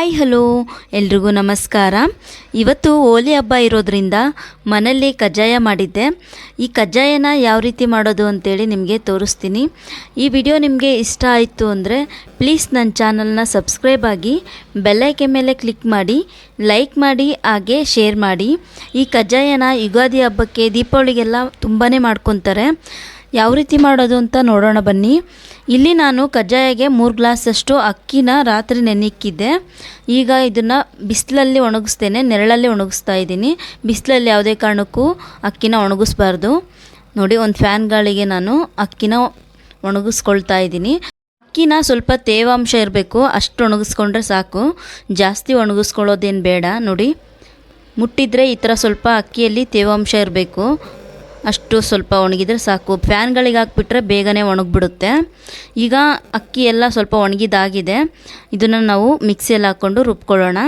Hi, hello. ಎಲ್ರಿಗೂ ನಮಸ್ಕಾರ. ಇವತ್ತು ಹೋಲಿ ಹಬ್ಬ ಇರೋದ್ರಿಂದ ಮನೆಯಲ್ಲಿ ಕಜ್ಜಾಯ ಮಾಡಿದ್ದೆ. ಈ ಕಜ್ಜಾಯನ ಯಾವ ರೀತಿ ಮಾಡೋದು ಅಂತೇಳಿ ನಿಮಗೆ ತೋರಿಸ್ತೀನಿ. ಈ ವಿಡಿಯೋ ನಿಮಗೆ ಇಷ್ಟ ಆಯಿತು ಅಂದರೆ ಪ್ಲೀಸ್ ನನ್ನ ಚಾನಲ್ನ ಸಬ್ಸ್ಕ್ರೈಬ್ ಆಗಿ ಬೆಲ್ಲೈಕೆ ಮೇಲೆ ಕ್ಲಿಕ್ ಮಾಡಿ, ಲೈಕ್ ಮಾಡಿ, ಹಾಗೆ ಶೇರ್ ಮಾಡಿ. ಈ ಕಜ್ಜಾಯನ ಯುಗಾದಿ ಹಬ್ಬಕ್ಕೆ ದೀಪಾವಳಿಗೆಲ್ಲ ತುಂಬಾ ಮಾಡ್ಕೊತಾರೆ. ಯಾವ ರೀತಿ ಮಾಡೋದು ಅಂತ ನೋಡೋಣ ಬನ್ನಿ. ಇಲ್ಲಿ ನಾನು ಕಜ್ಜಾಯಗೆ ಮೂರು ಗ್ಲಾಸಷ್ಟು ಅಕ್ಕಿನ ರಾತ್ರಿ ನೆನೆಕ್ಕಿದ್ದೆ ಈಗ ಇದನ್ನು ಬಿಸಿಲಲ್ಲಿ ಒಣಗಿಸ್ತೇನೆ, ನೆರಳಲ್ಲಿ ಒಣಗಿಸ್ತಾ ಇದ್ದೀನಿ. ಬಿಸಿಲಲ್ಲಿ ಯಾವುದೇ ಕಾರಣಕ್ಕೂ ಅಕ್ಕಿನ ಒಣಗಿಸ್ಬಾರ್ದು. ನೋಡಿ, ಒಂದು ಫ್ಯಾನ್ ಗಾಳಿಗೆ ನಾನು ಅಕ್ಕಿನ ಒಣಗಿಸ್ಕೊಳ್ತಾ ಇದ್ದೀನಿ. ಅಕ್ಕಿನ ಸ್ವಲ್ಪ ತೇವಾಂಶ ಇರಬೇಕು, ಅಷ್ಟು ಒಣಗಿಸ್ಕೊಂಡ್ರೆ ಸಾಕು. ಜಾಸ್ತಿ ಒಣಗಿಸ್ಕೊಳ್ಳೋದೇನು ಬೇಡ, ನೋಡಿ. ಮುಟ್ಟಿದ್ರೆ ಈ ಥರ ಸ್ವಲ್ಪ ಅಕ್ಕಿಯಲ್ಲಿ ತೇವಾಂಶ ಇರಬೇಕು. ಅಷ್ಟು ಸ್ವಲ್ಪ ಒಣಗಿದ್ರೆ ಸಾಕು. ಫ್ಯಾನ್ಗಳಿಗೆ ಹಾಕ್ಬಿಟ್ರೆ ಬೇಗನೆ ಒಣಗಿಬಿಡುತ್ತೆ. ಈಗ ಅಕ್ಕಿ ಎಲ್ಲ ಸ್ವಲ್ಪ ಒಣಗಿದಾಗಿದೆ. ಇದನ್ನು ನಾವು ಮಿಕ್ಸಿಯಲ್ಲಿ ಹಾಕ್ಕೊಂಡು ರುಬ್ಕೊಳ್ಳೋಣ.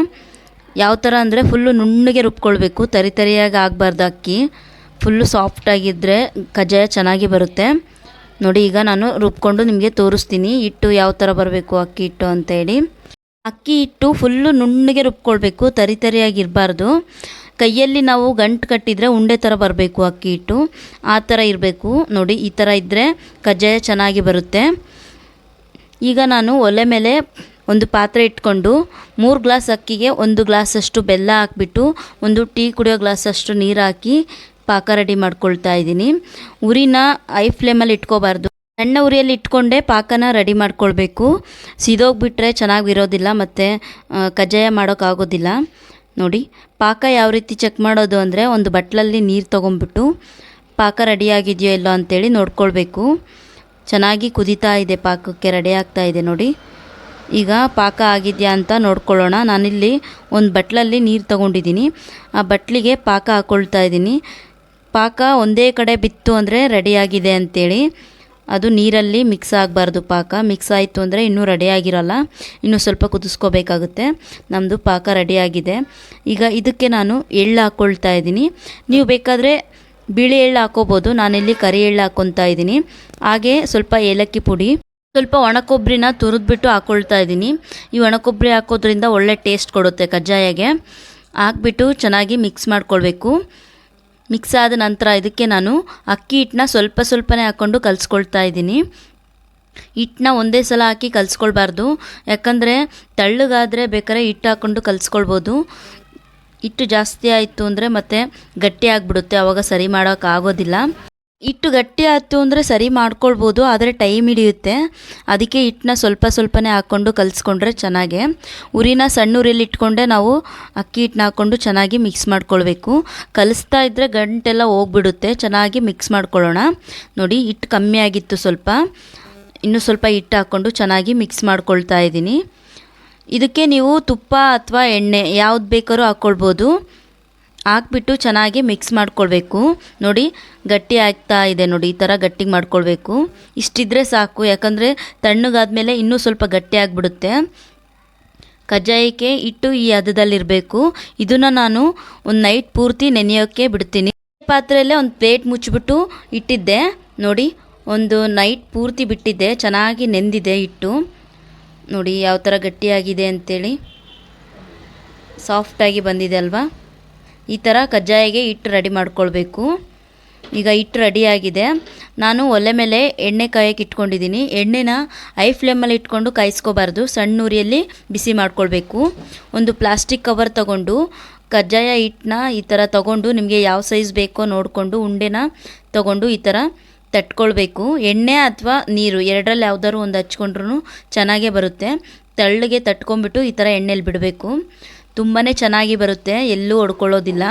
ಯಾವ ಥರ ಅಂದರೆ ಫುಲ್ಲು ನುಣ್ಣಗೆ ರುಬ್ಕೊಳ್ಬೇಕು. ತರಿ ತರಿಯಾಗಿ ಆಗಬಾರ್ದು ಅಕ್ಕಿ. ಫುಲ್ಲು ಸಾಫ್ಟಾಗಿದ್ದರೆ ಕಜ್ಜಾಯ ಚೆನ್ನಾಗಿ ಬರುತ್ತೆ. ನೋಡಿ, ಈಗ ನಾನು ರುಬ್ಕೊಂಡು ನಿಮಗೆ ತೋರಿಸ್ತೀನಿ. ಹಿಟ್ಟು ಯಾವ ಥರ ಬರಬೇಕು ಅಕ್ಕಿ ಹಿಟ್ಟು ಅಂತೇಳಿ ಅಕ್ಕಿ ಹಿಟ್ಟು ಫುಲ್ಲು ನುಣ್ಣಗೆ ರುಬ್ಕೊಳ್ಬೇಕು. ತರಿ ತರಿಯಾಗಿರಬಾರ್ದು ಕೈಯಲ್ಲಿ ನಾವು ಗಂಟು ಕಟ್ಟಿದರೆ ಉಂಡೆ ಥರ ಬರಬೇಕು, ಅಕ್ಕಿ ಹಿಟ್ಟು. ಆ ಥರ ಇರಬೇಕು. ನೋಡಿ, ಈ ಥರ ಇದ್ದರೆ ಕಜ್ಜಾಯ ಚೆನ್ನಾಗಿ ಬರುತ್ತೆ. ಈಗ ನಾನು ಒಲೆ ಮೇಲೆ ಒಂದು ಪಾತ್ರೆ ಇಟ್ಕೊಂಡು ಮೂರು ಗ್ಲಾಸ್ ಅಕ್ಕಿಗೆ ಒಂದು ಗ್ಲಾಸಷ್ಟು ಬೆಲ್ಲ ಹಾಕ್ಬಿಟ್ಟು ಒಂದು ಟೀ ಕುಡಿಯೋ ಗ್ಲಾಸಷ್ಟು ನೀರು ಹಾಕಿ ಪಾಕ ರೆಡಿ ಮಾಡ್ಕೊಳ್ತಾ ಇದ್ದೀನಿ. ಉರಿನ ಐ ಫ್ಲೇಮಲ್ಲಿ ಇಟ್ಕೋಬಾರ್ದು. ಸಣ್ಣ ಉರಿಯಲ್ಲಿ ಇಟ್ಕೊಂಡೇ ಪಾಕನ ರೆಡಿ ಮಾಡ್ಕೊಳ್ಬೇಕು. ಸಿದೋಗ್ಬಿಟ್ರೆ ಚೆನ್ನಾಗಿರೋದಿಲ್ಲ ಮತ್ತು ಕಜ್ಜಾಯ ಮಾಡೋಕ್ಕಾಗೋದಿಲ್ಲ. ನೋಡಿ, ಪಾಕ ಯಾವ ರೀತಿ ಚೆಕ್ ಮಾಡೋದು ಅಂದರೆ ಒಂದು ಬಟ್ಲಲ್ಲಿ ನೀರು ತೊಗೊಂಬಿಟ್ಟು ಪಾಕ ರೆಡಿಯಾಗಿದೆಯೋ ಇಲ್ಲೋ ಅಂತೇಳಿ ನೋಡ್ಕೊಳ್ಬೇಕು. ಚೆನ್ನಾಗಿ ಕುದೀತಾ ಇದೆ ಪಾಕಕ್ಕೆ ರೆಡಿ ಆಗ್ತಾ ಇದೆ ನೋಡಿ. ಈಗ ಪಾಕ ಆಗಿದೆಯಾ ಅಂತ ನೋಡ್ಕೊಳ್ಳೋಣ. ನಾನಿಲ್ಲಿ ಒಂದು ಬಟ್ಲಲ್ಲಿ ನೀರು ತೊಗೊಂಡಿದ್ದೀನಿ. ಆ ಬಟ್ಲಿಗೆ ಪಾಕ ಹಾಕ್ಕೊಳ್ತಾ ಇದ್ದೀನಿ. ಪಾಕ ಒಂದೇ ಕಡೆ ಬಿತ್ತು ಅಂದರೆ ರೆಡಿಯಾಗಿದೆ ಅಂತೇಳಿ ಅದು ನೀರಲ್ಲಿ ಮಿಕ್ಸ್ ಆಗಬಾರ್ದು ಪಾಕ. ಮಿಕ್ಸ್ ಆಯಿತು ಅಂದರೆ ಇನ್ನೂ ರೆಡಿಯಾಗಿರಲ್ಲ ಇನ್ನೂ ಸ್ವಲ್ಪ ಕುದಿಸ್ಕೋಬೇಕಾಗುತ್ತೆ. ನಮ್ಮದು ಪಾಕ ರೆಡಿಯಾಗಿದೆ ಈಗ ಇದಕ್ಕೆ ನಾನು ಎಳ್ಳು ಹಾಕ್ಕೊಳ್ತಾ ಇದ್ದೀನಿ. ನೀವು ಬೇಕಾದರೆ ಬಿಳಿ ಎಳ್ಳು ಹಾಕೋಬೋದು. ನಾನಿಲ್ಲಿ ಕರಿ ಎಳ್ಳು ಹಾಕ್ಕೊತಾ ಇದ್ದೀನಿ. ಹಾಗೆ ಸ್ವಲ್ಪ ಏಲಕ್ಕಿ ಪುಡಿ, ಸ್ವಲ್ಪ ಒಣಕೊಬ್ಬರಿನ ತುರಿದ್ಬಿಟ್ಟು ಹಾಕ್ಕೊಳ್ತಾ ಇದ್ದೀನಿ. ಈ ಒಣಕೊಬ್ಬರಿ ಹಾಕೋದ್ರಿಂದ ಒಳ್ಳೆ ಟೇಸ್ಟ್ ಕೊಡುತ್ತೆ ಕಜ್ಜಾಯಗೆ. ಹಾಕ್ಬಿಟ್ಟು ಚೆನ್ನಾಗಿ ಮಿಕ್ಸ್ ಮಾಡ್ಕೊಳ್ಬೇಕು. ಮಿಕ್ಸ್ ಆದ ನಂತರ ಇದಕ್ಕೆ ನಾನು ಅಕ್ಕಿ ಹಿಟ್ಟನ್ನ ಸ್ವಲ್ಪ ಸ್ವಲ್ಪನೇ ಹಾಕ್ಕೊಂಡು ಕಲಿಸ್ಕೊಳ್ತಾ ಇದ್ದೀನಿ. ಹಿಟ್ಟನ್ನ ಒಂದೇ ಸಲ ಹಾಕಿ ಕಲಿಸ್ಕೊಳ್ಬಾರ್ದು. ಯಾಕಂದರೆ ತಳ್ಳಗಾದರೆ ಬೇಕಾದ್ರೆ ಹಿಟ್ಟು ಹಾಕ್ಕೊಂಡು ಕಲಿಸ್ಕೊಳ್ಬೋದು. ಹಿಟ್ಟು ಜಾಸ್ತಿ ಆಯಿತು ಅಂದರೆ ಮತ್ತೆ ಗಟ್ಟಿ ಆಗಿಬಿಡುತ್ತೆ. ಆವಾಗ ಸರಿ ಮಾಡೋಕ್ಕಾಗೋದಿಲ್ಲ ಹಿಟ್ಟು ಗಟ್ಟಿ ಆಯಿತು ಅಂದರೆ ಸರಿ ಮಾಡ್ಕೊಳ್ಬೋದು, ಆದರೆ ಟೈಮ್ ಹಿಡಿಯುತ್ತೆ. ಅದಕ್ಕೆ ಹಿಟ್ಟನ್ನ ಸ್ವಲ್ಪ ಸ್ವಲ್ಪನೇ ಹಾಕ್ಕೊಂಡು ಕಲಿಸ್ಕೊಂಡ್ರೆ ಚೆನ್ನಾಗೆ. ಉರಿನ ಸಣ್ಣ ಉರಿಯಲ್ಲಿ ಇಟ್ಕೊಂಡೆ ನಾವು ಅಕ್ಕಿ ಹಿಟ್ಟನ್ನ ಹಾಕ್ಕೊಂಡು ಚೆನ್ನಾಗಿ ಮಿಕ್ಸ್ ಮಾಡ್ಕೊಳ್ಬೇಕು. ಕಲಿಸ್ತಾ ಇದ್ದರೆ ಗಂಟೆಲ್ಲ ಹೋಗ್ಬಿಡುತ್ತೆ. ಚೆನ್ನಾಗಿ ಮಿಕ್ಸ್ ಮಾಡ್ಕೊಳ್ಳೋಣ. ನೋಡಿ, ಹಿಟ್ಟು ಕಮ್ಮಿ ಆಗಿತ್ತು ಸ್ವಲ್ಪ. ಇನ್ನೂ ಸ್ವಲ್ಪ ಹಿಟ್ಟು ಹಾಕ್ಕೊಂಡು ಚೆನ್ನಾಗಿ ಮಿಕ್ಸ್ ಮಾಡ್ಕೊಳ್ತಾ ಇದ್ದೀನಿ. ಇದಕ್ಕೆ ನೀವು ತುಪ್ಪ ಅಥವಾ ಎಣ್ಣೆ ಯಾವ್ದು ಬೇಕಾದ್ರೂ ಹಾಕ್ಕೊಳ್ಬೋದು ಹಾಕ್ಬಿಟ್ಟು ಚೆನ್ನಾಗಿ ಮಿಕ್ಸ್ ಮಾಡ್ಕೊಳ್ಬೇಕು. ನೋಡಿ, ಗಟ್ಟಿ ಆಗ್ತಾ ಇದೆ ನೋಡಿ, ಈ ಥರ ಗಟ್ಟಿಗೆ ಮಾಡ್ಕೊಳ್ಬೇಕು. ಇಷ್ಟಿದ್ರೆ ಸಾಕು, ಯಾಕಂದರೆ ತಣ್ಣಗಾದ್ಮೇಲೆ ಇನ್ನೂ ಸ್ವಲ್ಪ ಗಟ್ಟಿ ಆಗಿಬಿಡುತ್ತೆ. ಕಜ್ಜಾಯಕ್ಕೆ ಇಟ್ಟು ಈ ಹದದಲ್ಲಿರಬೇಕು. ಇದನ್ನು ನಾನು ಒಂದು ನೈಟ್ ಪೂರ್ತಿ ನೆನೆಯೋಕ್ಕೆ ಬಿಡ್ತೀನಿ. ಪಾತ್ರೆಯಲ್ಲೇ ಒಂದು ಪ್ಲೇಟ್ ಮುಚ್ಚಿಬಿಟ್ಟು ಇಟ್ಟಿದ್ದೆ. ನೋಡಿ, ಒಂದು ನೈಟ್ ಪೂರ್ತಿ ಬಿಟ್ಟಿದ್ದೆ, ಚೆನ್ನಾಗಿ ನೆಂದಿದೆ ಇಟ್ಟು ನೋಡಿ, ಯಾವ ಥರ ಗಟ್ಟಿಯಾಗಿದೆ ಅಂಥೇಳಿ ಸಾಫ್ಟಾಗಿ ಬಂದಿದೆ ಅಲ್ವಾ? ಈ ಥರ ಕಜ್ಜಾಯಿಗೆ ಹಿಟ್ಟು ರೆಡಿ ಮಾಡ್ಕೊಳ್ಬೇಕು. ಈಗ ಹಿಟ್ಟು ರೆಡಿಯಾಗಿದೆ ನಾನು ಒಲೆ ಮೇಲೆ ಎಣ್ಣೆ ಕಾಯಕ್ಕೆ ಇಟ್ಕೊಂಡಿದ್ದೀನಿ. ಎಣ್ಣೆನ ಐ ಫ್ಲೇಮಲ್ಲಿ ಇಟ್ಕೊಂಡು ಕಾಯಿಸ್ಕೋಬಾರ್ದು. ಸಣ್ಣ ಉರಿಯಲ್ಲಿ ಬಿಸಿ ಮಾಡ್ಕೊಳ್ಬೇಕು. ಒಂದು ಪ್ಲಾಸ್ಟಿಕ್ ಕವರ್ ತಗೊಂಡು ಕಜ್ಜಾಯ ಹಿಟ್ಟನ್ನ ಈ ಥರ ತಗೊಂಡು ನಿಮಗೆ ಯಾವ ಸೈಜ್ ಬೇಕೋ ನೋಡಿಕೊಂಡು ಉಂಡೆನ ತಗೊಂಡು ಈ ಥರ ತಟ್ಕೊಳ್ಬೇಕು. ಎಣ್ಣೆ ಅಥವಾ ನೀರು ಎರಡರಲ್ಲಿ ಯಾವ್ದಾದ್ರು ಒಂದು ಹಚ್ಕೊಂಡ್ರೂ ಚೆನ್ನಾಗೇ ಬರುತ್ತೆ. ತೆಳ್ಳಗೆ ತಟ್ಕೊಂಡ್ಬಿಟ್ಟು ಈ ಥರ ಎಣ್ಣೆಲಿ ಬಿಡಬೇಕು. ತುಂಬಾ ಚೆನ್ನಾಗಿ ಬರುತ್ತೆ, ಎಲ್ಲೂ ಹೊಡ್ಕೊಳ್ಳೋದಿಲ್ಲ.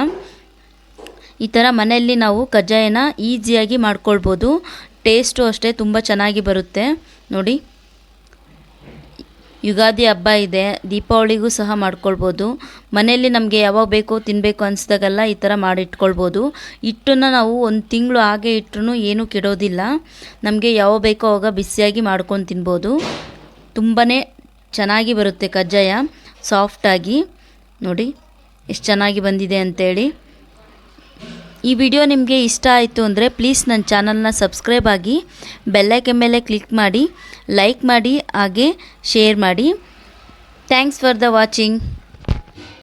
ಈ ಥರ ಮನೆಯಲ್ಲಿ ನಾವು ಕಜ್ಜಾಯನ ಈಸಿಯಾಗಿ ಮಾಡ್ಕೊಳ್ಬೋದು. ಟೇಸ್ಟು ಅಷ್ಟೇ ತುಂಬ ಚೆನ್ನಾಗಿ ಬರುತ್ತೆ. ನೋಡಿ, ಯುಗಾದಿ ಹಬ್ಬ ಇದೆ, ದೀಪಾವಳಿಗೂ ಸಹ ಮಾಡ್ಕೊಳ್ಬೋದು. ಮನೆಯಲ್ಲಿ ನಮಗೆ ಯಾವಾಗ ಬೇಕೋ ತಿನ್ನಬೇಕು ಅನಿಸ್ದಾಗೆಲ್ಲ ಈ ಥರ ಮಾಡಿಟ್ಕೊಳ್ಬೋದು. ಹಿಟ್ಟನ್ನು ನಾವು ಒಂದು ತಿಂಗಳು ಹಾಗೆ ಇಟ್ಟರು ಏನೂ ಕೆಡೋದಿಲ್ಲ. ನಮಗೆ ಯಾವಾಗ ಬೇಕೋ ಆವಾಗ ಬಿಸಿಯಾಗಿ ಮಾಡ್ಕೊಂಡು ತಿನ್ಬೋದು. ತುಂಬಾ ಚೆನ್ನಾಗಿ ಬರುತ್ತೆ ಕಜ್ಜಾಯ, ಸಾಫ್ಟಾಗಿ. ನೋಡಿ, ಎಷ್ಟು ಚೆನ್ನಾಗಿ ಬಂದಿದೆ ಅಂತೇಳಿ. ಈ ವಿಡಿಯೋ ನಿಮಗೆ ಇಷ್ಟ ಆಯಿತು ಅಂದರೆ ಪ್ಲೀಸ್ ನನ್ನ ಚಾನಲ್ನ ಸಬ್ಸ್ಕ್ರೈಬ್ ಆಗಿ ಬೆಲ್ಲೈಕೆ ಮೇಲೆ ಕ್ಲಿಕ್ ಮಾಡಿ ಲೈಕ್ ಮಾಡಿ, ಹಾಗೆ ಶೇರ್ ಮಾಡಿ. Thanks for the watching